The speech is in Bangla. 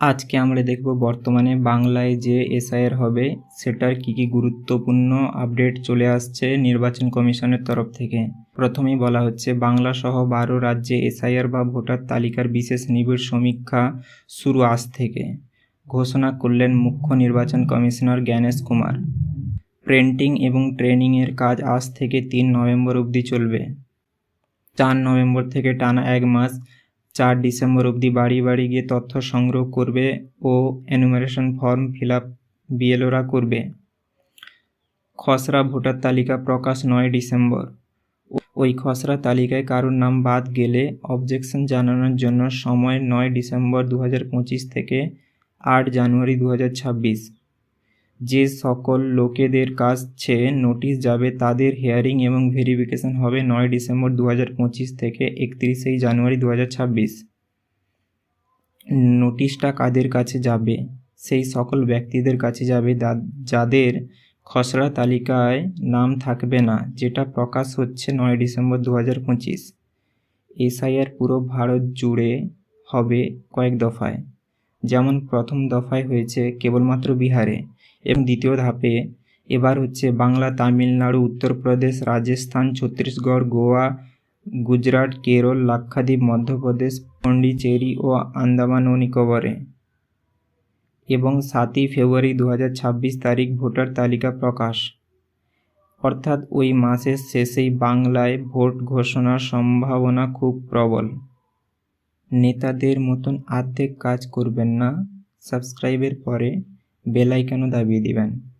আজকে আমরা দেখব বর্তমানে বাংলায় যে এসআইআর হবে, সেটার কি কি গুরুত্বপূর্ণ আপডেট চলে আসছে নির্বাচন কমিশনের তরফ থেকে। প্রথমেই বলা হচ্ছে বাংলা সহ বারো রাজ্যে এসআইআর বা ভোটার তালিকার বিশেষ নিবিড় সমীক্ষা শুরু আজ থেকে। ঘোষণা করলেন মুখ্য নির্বাচন কমিশনার জ্ঞানেশ কুমার। প্রিন্টিং এবং ট্রেনিংয়ের কাজ আজ থেকে তিন নভেম্বর অবধি চলবে। চার নভেম্বর থেকে টানা এক মাস চার ডিসেম্বর অবধি বাড়ি বাড়ি গিয়ে তথ্য সংগ্রহ করবে ও এনুমারেশন ফর্ম ফিল আপ বিএলওরা করবে। খসড়া ভোটার তালিকা প্রকাশ নয় ডিসেম্বর। ওই খসড়া তালিকায় কারোর নাম বাদ গেলে অবজেকশন জানানোর জন্য সময় নয় ডিসেম্বর দু হাজার পঁচিশ থেকে আট জানুয়ারি দু হাজার ছাব্বিশ। যে সকল লোকেদের কাছে নোটিশ যাবে তাদের হিয়ারিং এবং ভেরিফিকেশন হবে নয় ডিসেম্বর দু হাজার পঁচিশ থেকে একত্রিশেই জানুয়ারি দু হাজার ছাব্বিশ। নোটিশটা কাদের কাছে যাবে? সেই সকল ব্যক্তিদের কাছে যাবে যাদের খসড়া তালিকায় নাম থাকবে না, যেটা প্রকাশ হচ্ছে নয় ডিসেম্বর দু হাজার পঁচিশ। এসআইআর পুরো ভারত জুড়ে হবে কয়েক দফায়। যেমন প্রথম দফায় হয়েছে কেবলমাত্র বিহারে এবং দ্বিতীয় ধাপে এবার হচ্ছে বাংলা, তামিলনাড়ু, উত্তরপ্রদেশ, রাজস্থান, ছত্তিশগড়, গোয়া, গুজরাট, কেরল, লাক্ষাদ্বীপ, মধ্যপ্রদেশ, পন্ডিচেরি ও আন্দামান ও নিকোবরে। এবং সাতই ফেব্রুয়ারি দু হাজার ছাব্বিশ তারিখ ভোটার তালিকা প্রকাশ। অর্থাৎ ওই মাসের শেষেই বাংলায় ভোট ঘোষণার সম্ভাবনা খুব প্রবল। নেতাদের মতন আর্ধেক কাজ করবেন না। সাবস্ক্রাইবের পরে বেল দাবিয়ে দিবেন।